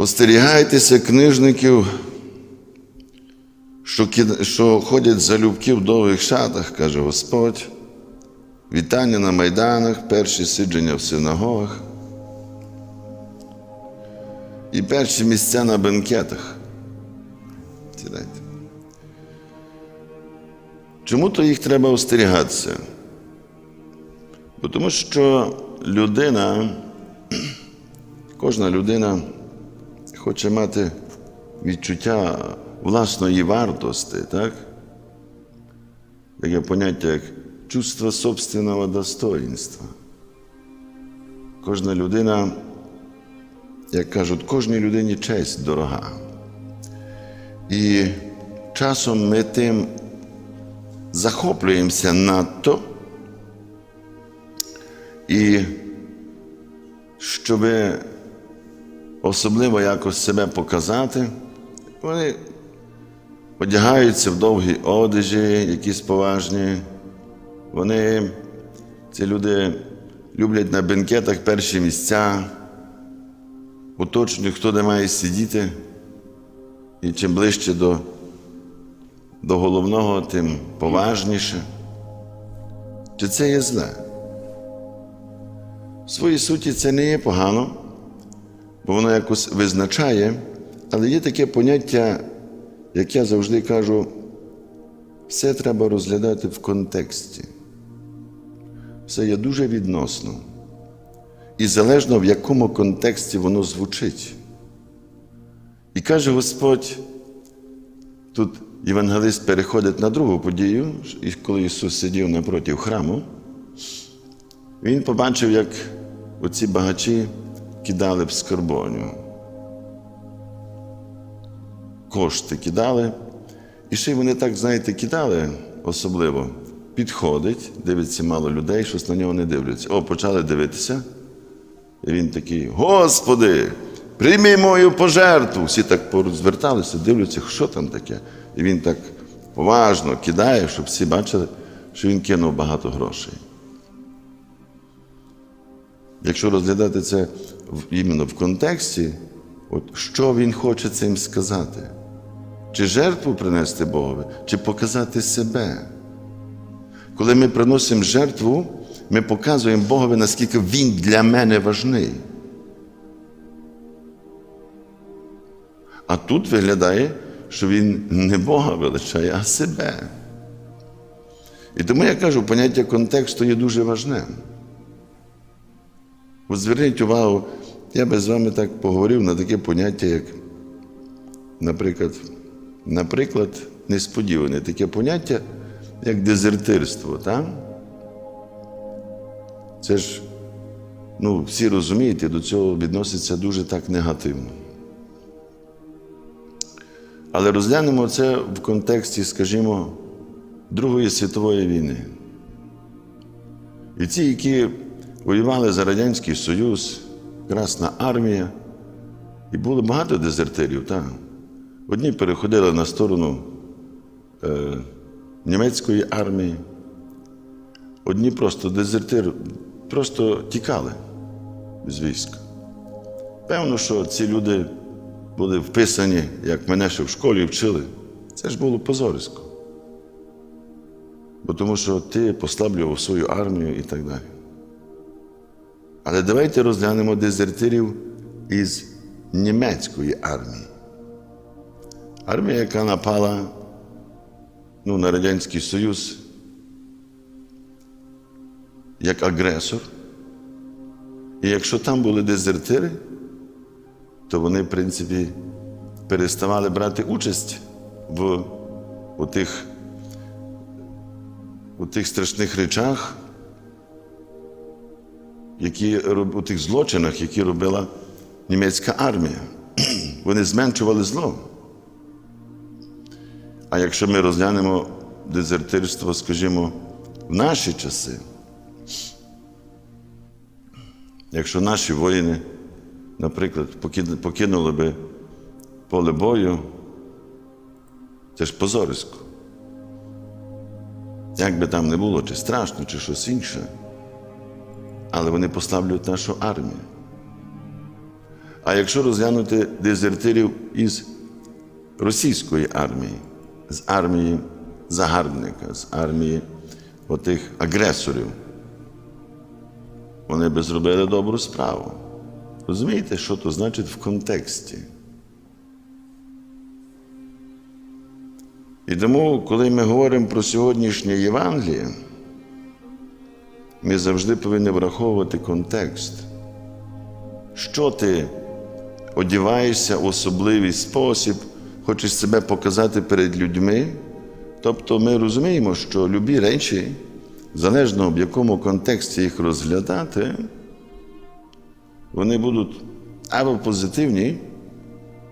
Остерігайтеся книжників, що, що ходять залюбки в довгих шатах, каже Господь. Вітання на майданах, перші сидження в синагогах і перші місця на бенкетах. Чому то їх треба остерігатися? Бо Тому що людина, кожна людина хоче мати відчуття власної вартості, так? Таке поняття як чувство собственного достоинства. Кожна людина, як кажуть, кожній людині честь дорога. І часом ми тим захоплюємося надто, і щоб особливо якось себе показати, вони одягаються в довгі одежі, якісь поважні. Вони, ці люди, люблять на бенкетах перші місця, уточнюють, хто де має сидіти. І чим ближче до, до головного, тим поважніше. Чи це є зле? В своїй суті це не є погано, бо воно якось визначає, але є таке поняття, як я завжди кажу, все треба розглядати в контексті. Все є дуже відносно. І залежно в якому контексті воно звучить. І каже Господь, тут євангелист переходить на другу подію, коли Ісус сидів напроти храму, він побачив, як оці багачі кидали в скарбоню. Кошти кидали. І ще й вони так, знаєте, кидали особливо. Підходить, дивиться мало людей, щось на нього не дивляться. О, почали дивитися. І він такий: Господи, прийми мою пожертву. Всі так зверталися, дивляться, що там таке. І він так поважно кидає, щоб всі бачили, що він кинув багато грошей. Якщо розглядати це в, іменно в контексті, от що він хоче цим сказати? Чи жертву принести Богові, чи показати себе? Коли ми приносимо жертву, ми показуємо Богові, наскільки Він для мене важний. А тут виглядає, що він не Бога величає, а себе. І тому я кажу, поняття контексту є дуже важним. От зверніть увагу, я би з вами так поговорив на таке поняття, як, наприклад, наприклад, несподіване таке поняття, як дезертирство. Так? Це ж, ну, всі розумієте, до цього відноситься дуже так негативно. Але розглянемо це в контексті, скажімо, Другої світової війни. І ті, які воювали за Радянський Союз, Красна армія, і було багато дезертирів, так. Одні переходили на сторону е, німецької армії, одні просто дезертир, просто тікали з війська. Певно, що ці люди були вписані, як мене ще в школі вчили. Це ж було позорисько. Бо тому що ти послаблював свою армію і так далі. Але давайте розглянемо дезертирів із німецької армії. Армія, яка напала ну, на Радянський Союз як агресор. І якщо там були дезертири, то вони, в принципі, переставали брати участь в у тих, у тих страшних речах, які, у тих злочинах, які робила німецька армія. Вони зменшували зло. А якщо ми розглянемо дезертирство, скажімо, в наші часи, якщо наші воїни, наприклад, покинули би поле бою, це ж позорисько. Як би там не було, чи страшно, чи щось інше, але вони послаблюють нашу армію. А якщо розглянути дезертирів із російської армії, з армії загарбника, з армії отих агресорів, вони би зробили добру справу. Розумієте, що то значить в контексті? І тому, коли ми говоримо про сьогоднішнє Євангеліє, ми завжди повинні враховувати контекст. Що ти одіваєшся в особливий спосіб, хочеш себе показати перед людьми. Тобто ми розуміємо, що любі речі, залежно в якому контексті їх розглядати, вони будуть або позитивні,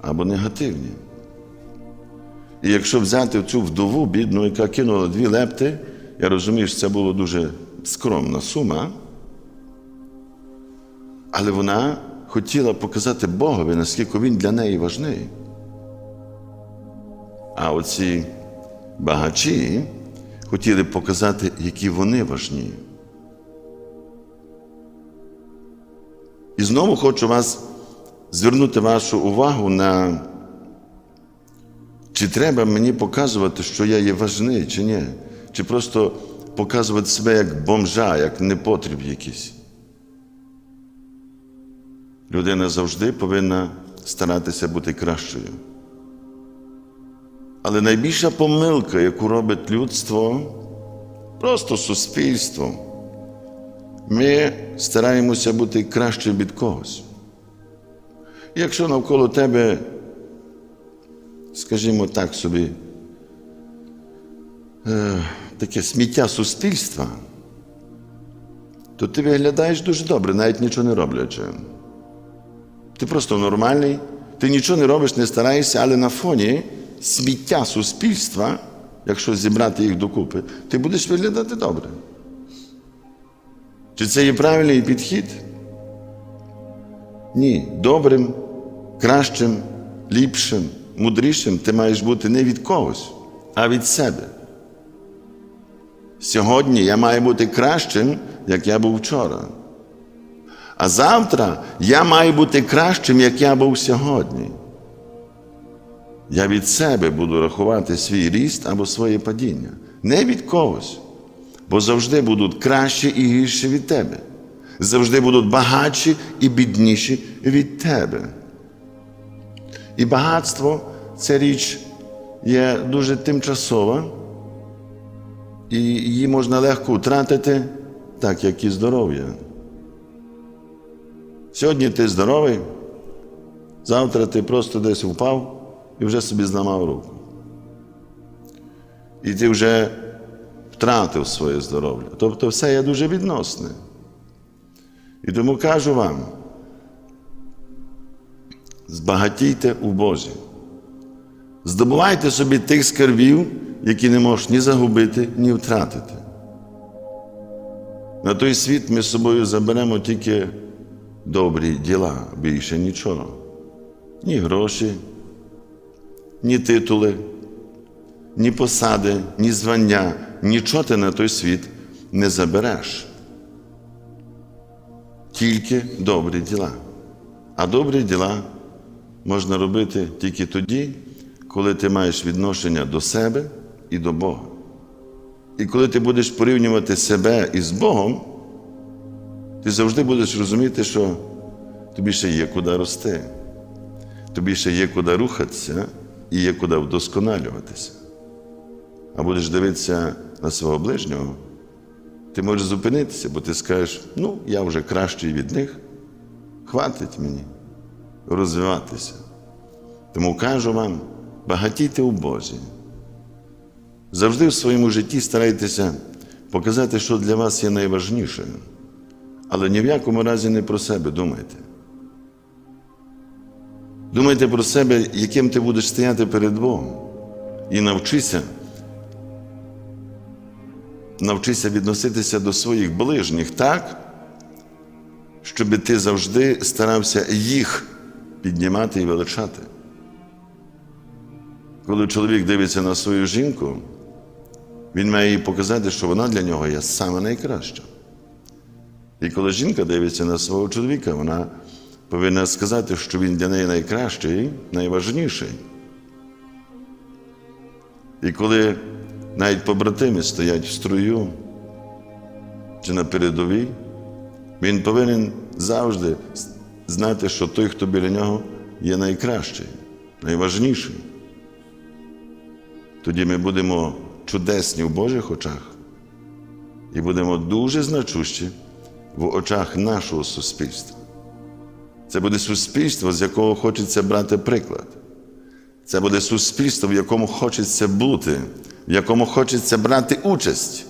або негативні. І якщо взяти цю вдову бідну, яка кинула дві лепти, я розумію, що це була дуже скромна сума, але вона хотіла показати Богові, наскільки він для неї важний. А оці багачі хотіли показати, які вони важні. І знову хочу вас звернути вашу увагу на чи треба мені показувати, що я є важний, чи ні? Чи просто показувати себе як бомжа, як непотріб якийсь. Людина завжди повинна старатися бути кращою. Але найбільша помилка, яку робить людство, просто суспільство, ми стараємося бути краще від когось. Якщо навколо тебе, скажімо так собі, е, таке сміття суспільства, то ти виглядаєш дуже добре, навіть нічого не роблячи. Ти просто нормальний, ти нічого не робиш, не стараєшся, але на фоні сміття суспільства, якщо зібрати їх докупи, ти будеш виглядати добре. Чи це є правильний підхід? Ні. Добрим, кращим, ліпшим, мудрішим ти маєш бути не від когось, а від себе. Сьогодні я маю бути кращим, як я був вчора. А завтра я маю бути кращим, як я був сьогодні. Я від себе буду рахувати свій ріст або своє падіння, не від когось, бо завжди будуть кращі і гірші від тебе. Завжди будуть багатші і бідніші від тебе. І багатство це річ є дуже тимчасова, і її можна легко втратити, так як і здоров'я. Сьогодні ти здоровий, завтра ти просто десь впав і вже собі зламав руку. І ти вже втратив своє здоров'я. Тобто все є дуже відносне. І тому кажу вам, збагатійте у Божі. Здобувайте собі тих скарбів, які не можеш ні загубити, ні втратити. На той світ ми з собою заберемо тільки добрі діла, більше нічого. Ні гроші, ні титули, ні посади, ні звання, нічого ти на той світ не забереш. Тільки добрі діла. А добрі діла можна робити тільки тоді, коли ти маєш відношення до себе і до Бога. І коли ти будеш порівнювати себе із Богом, ти завжди будеш розуміти, що тобі ще є куди рости, тобі ще є куди рухатися і є куди вдосконалюватися. А будеш дивитися на свого ближнього, ти можеш зупинитися, бо ти скажеш, ну, я вже кращий від них, хватить мені розвиватися. Тому кажу вам, багатійте у Бозі. Завжди в своєму житті старайтеся показати, що для вас є найважніше. Але ні в якому разі не про себе думайте. Думайте про себе, яким ти будеш стояти перед Богом. І навчися, навчися відноситися до своїх ближніх так, щоб ти завжди старався їх піднімати і величати. Коли чоловік дивиться на свою жінку, він має їй показати, що вона для нього є саме найкраща. І коли жінка дивиться на свого чоловіка, вона повинна сказати, що він для неї найкращий, найважніший. І коли навіть побратими стоять в струю чи на передовій, він повинен завжди знати, що той, хто біля нього, є найкращий, найважніший. Тоді ми будемо чудесні в Божих очах і будемо дуже значущі в очах нашого суспільства. Це буде суспільство, з якого хочеться брати приклад. Це буде суспільство, в якому хочеться бути, в якому хочеться брати участь.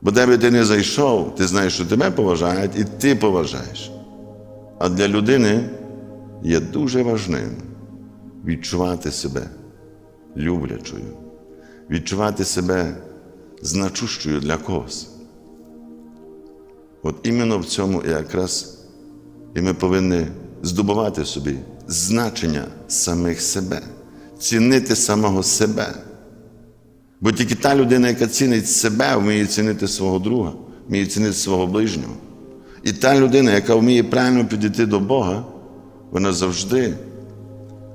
Бо де би ти не зайшов, ти знаєш, що тебе поважають, і ти поважаєш. А для людини є дуже важливим відчувати себе люблячою, відчувати себе значущою для когось. От іменно в цьому якраз і ми повинні здобувати собі значення самих себе, цінити самого себе. Бо тільки та людина, яка цінить себе, вміє цінити свого друга, вміє цінити свого ближнього. І та людина, яка вміє правильно підійти до Бога, вона завжди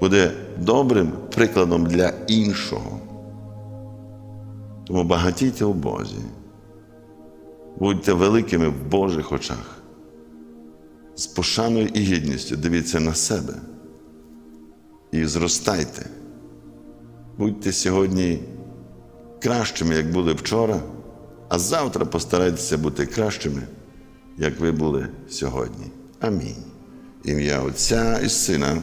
буде добрим прикладом для іншого. Тому багатійте у Бозі, будьте великими в Божих очах. З пошаною і гідністю дивіться на себе і зростайте. Будьте сьогодні кращими, як були вчора, а завтра постарайтеся бути кращими, як ви були сьогодні. Амінь. Ім'я Отця і Сина